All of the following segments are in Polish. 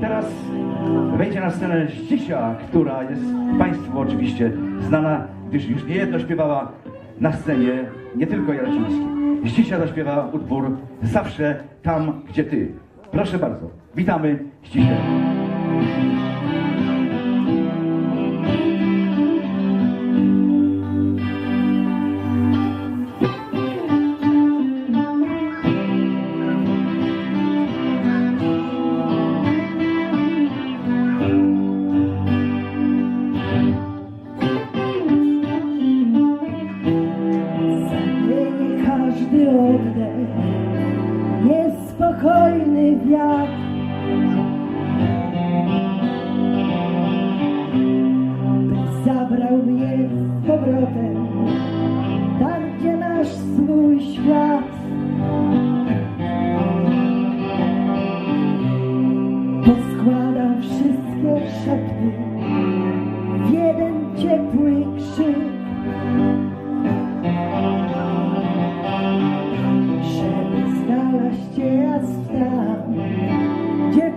teraz wejdzie na scenę Ścisia, która jest Państwu oczywiście znana, gdyż już niejedno śpiewała na scenie, nie tylko Jarocińskiej. Ścisia zaśpiewa utwór Zawsze tam, gdzie Ty. Proszę bardzo, witamy Ścisię. Każdy oddech, niespokojny wiatr. By zabrał mnie z powrotem, tam gdzie nasz swój świat. Poskładam wszystkie szepty w jeden ciepły krzyk.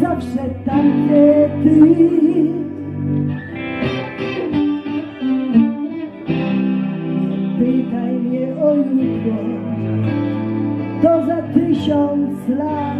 zawsze tam, gdzie ty. Nie pytaj mnie o jutro, to za tysiąc lat.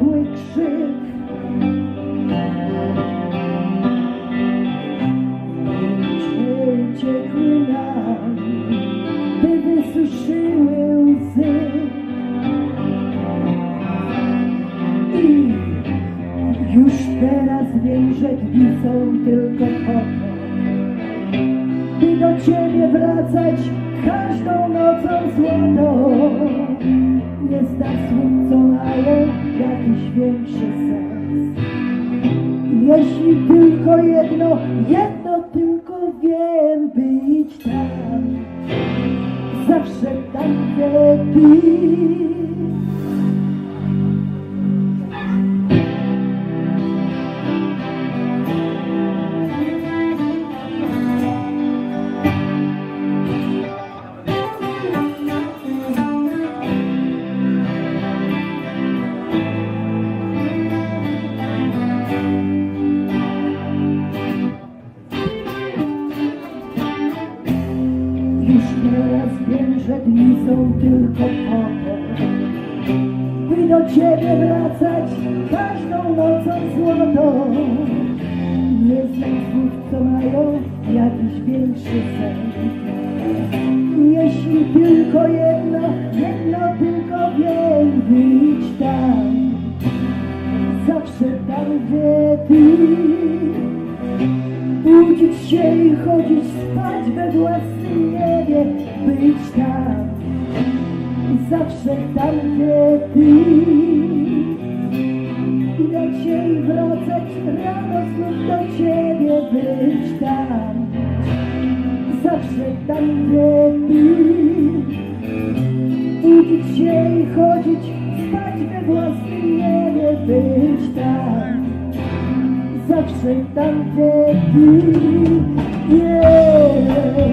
Ciepły krzyk. Liczby uciekły nam, by wysuszyły łzy. I już teraz wiem, że dni tylko po to, by do ciebie wracać każdą nocą złotą. Nie mają jakiś większy sens. Jeśli tylko jedno, jedno tylko wiem, być tam, zawsze tam, gdzie ty. Już teraz wiem, że dni są tylko po to, by do ciebie wracać każdą nocą złotą. Nie znam słów, co mają jakiś większy sens. Jeśli tylko jedno, jedno tylko wiem, być tam, zawsze tam, gdzie ty. Budzić się i chodzić spać we własnym niebie, być tam, zawsze tam, gdzie ty. I dać się i wracać rano znów do ciebie, być tam, zawsze tam, gdzie ty. Budzić się i chodzić spać we własnym niebie, być senza c'è tanto più yeah.